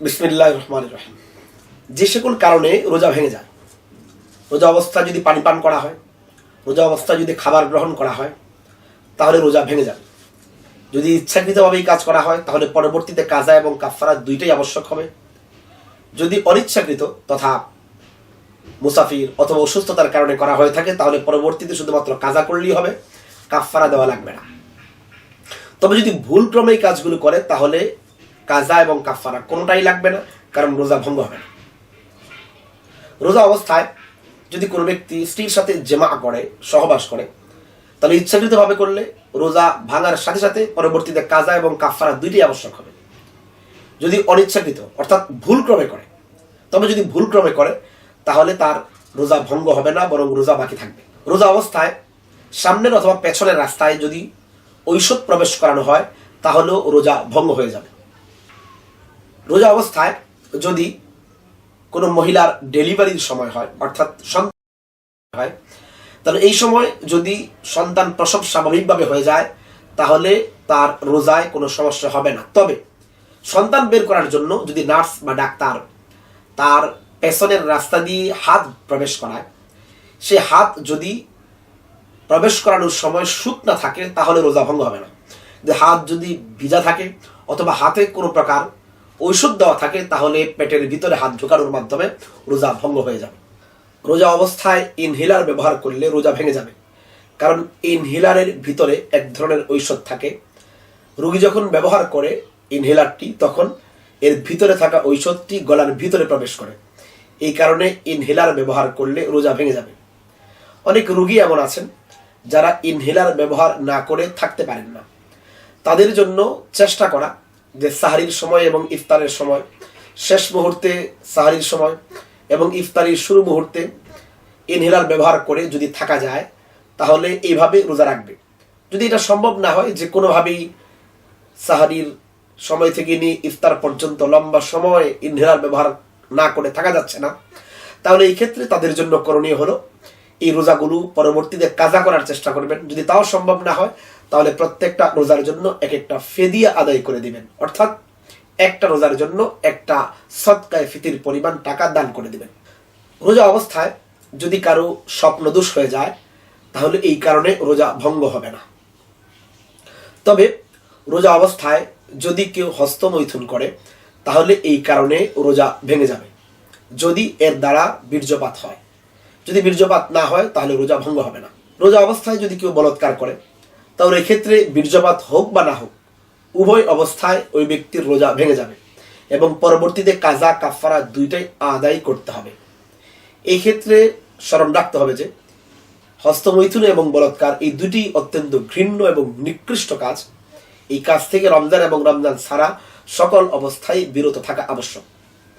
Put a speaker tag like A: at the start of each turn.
A: বিসমিল্লাহ রহমান রহিম। যে সকল কারণে রোজা ভেঙে যায়, রোজা অবস্থা যদি পানি পান করা হয়, রোজা অবস্থা যদি খাবার গ্রহণ করা হয়, তাহলে রোজা ভেঙে যাবে। যদি ইচ্ছাকৃতভাবেই কাজ করা হয়, তাহলে পরবর্তীতে কাজা এবং কাফারা দুইটাই আবশ্যক হবে। যদি অনিচ্ছাকৃত তথা মুসাফির অথবা অসুস্থতার কারণে করা হয়ে থাকে, তাহলে পরবর্তীতে শুধুমাত্র কাজা করলেই হবে কাফারা দেওয়া লাগবে না। তবে যদি ভুল ক্রমে এই কাজগুলো করে, তাহলে কাজা এবং কাফারা কোনোটাই লাগবে না, কারণ রোজা ভঙ্গ হবে না। রোজা অবস্থায় যদি কোনো ব্যক্তি স্ত্রীর সাথে জেমা করে, সহবাস করে, তাহলে ইচ্ছাকৃতভাবে করলে রোজা ভাঙার সাথে সাথে পরবর্তীতে কাজা এবং কাফারা দুইটাই আবশ্যক হবে। যদি অনিচ্ছাকৃত, অর্থাৎ ভুল ক্রমে করে, তবে যদি ভুল ক্রমে করে, তাহলে তার রোজা ভঙ্গ হবে না, বরং রোজা বাকি থাকবে। রোজা অবস্থায় সামনের অথবা পেছনের রাস্তায় যদি ঐষধ প্রবেশ করানো হয়, তাহলেও রোজা ভঙ্গ হয়ে যাবে। রোজা অবস্থায় যদি কোনো মহিলার ডেলিভারির সময় হয়, অর্থাৎ সন্তান হয়, তাহলে এই সময় যদি সন্তান প্রসব স্বাভাবিকভাবে হয়ে যায়, তাহলে তার রোজায় কোনো সমস্যা হবে না। তবে সন্তান বের করার জন্য যদি নার্স বা ডাক্তার তার পেছনের রাস্তা দিয়ে হাত প্রবেশ করায়, সে হাত যদি প্রবেশ করানোর সময় সুত না থাকে, তাহলে রোজা ভঙ্গ হবে না। হাত যদি ভিজা থাকে অথবা হাতে কোনো প্রকার ঔষধ দেওয়া থাকে, তাহলে পেটের ভিতরে হাত ঢোকানোর মাধ্যমে রোজা ভঙ্গ হয়ে যাবে। রোজা অবস্থায় ইনহেলার ব্যবহার করলে রোজা ভেঙে যাবে। কারণ ইনহেলারের ভিতরে এক ধরনের ঔষধ থাকে। রোগী যখন ব্যবহার করে ইনহেলারটি তখন এর ভিতরে থাকা ঔষধটি গলার ভিতরে প্রবেশ করে। এই কারণে ইনহেলার ব্যবহার করলে রোজা ভেঙে যাবে। অনেক রোগী এমন আছেন, যারা ইনহেলার ব্যবহার না করে থাকতে পারেন না। তাদের জন্য চেষ্টা করা যে সাহারির সময় এবং ইফতারের সময়। শেষ মুহূর্তে সাহারির সময় এবং ইফতারির শুরু মুহূর্তে ইনহেলার ব্যবহার করে যদি থাকা যায়, তাহলে এইভাবে রোজা রাখবে। যদি এটা সম্ভব না হয়, যে কোনোভাবেই সাহারির সময় থেকে নিয়ে ইফতার পর্যন্ত লম্বা সময় ইনহেলার ব্যবহার না করে থাকা যাচ্ছে না, তাহলে এই ক্ষেত্রে তাদের জন্য করণীয় হলো, এই রোজাগুলো পরবর্তীতে কাজা করার চেষ্টা করবেন। যদি তাও সম্ভব না হয় তাহলে প্রত্যেকটা রোজার জন্য এক একটা ফেদিয়া আদায় করে দিবেন। অর্থাৎ একটা রোজার জন্য একটা সৎকায় ফিতির পরিমাণ টাকা দান করে দিবেন। রোজা অবস্থায় যদি কারও স্বপ্নদোষ হয়ে যায়, তাহলে এই কারণে রোজা ভঙ্গ হবে না। তবে রোজা অবস্থায় যদি কেউ হস্তমৈথুন করে, তাহলে এই কারণে রোজা ভেঙে যাবে। যদি এর দ্বারা বীর্যপাত হয়। যদি বীর্যপাত না হয়, তাহলে রোজা ভঙ্গ হবে না। রোজা অবস্থায় যদি কেউ বলৎকার করে তাহলে এক্ষেত্রে বীর্যপাত হোক বা না হোক, উভয় অবস্থায় ওই ব্যক্তির রোজা ভেঙে যাবে এবং পরবর্তীতে কাজা কাফারা দুইটাই আদায় করতে হবে। এই ক্ষেত্রে স্মরণ রাখতে হবে যে হস্তমৈথুন এবং বলৎকার এই দুটি অত্যন্ত ঘৃণ্য এবং নিকৃষ্ট কাজ। এই কাজ থেকে রমজান এবং রমজান ছাড়া সকল অবস্থায় বিরত থাকা আবশ্যক।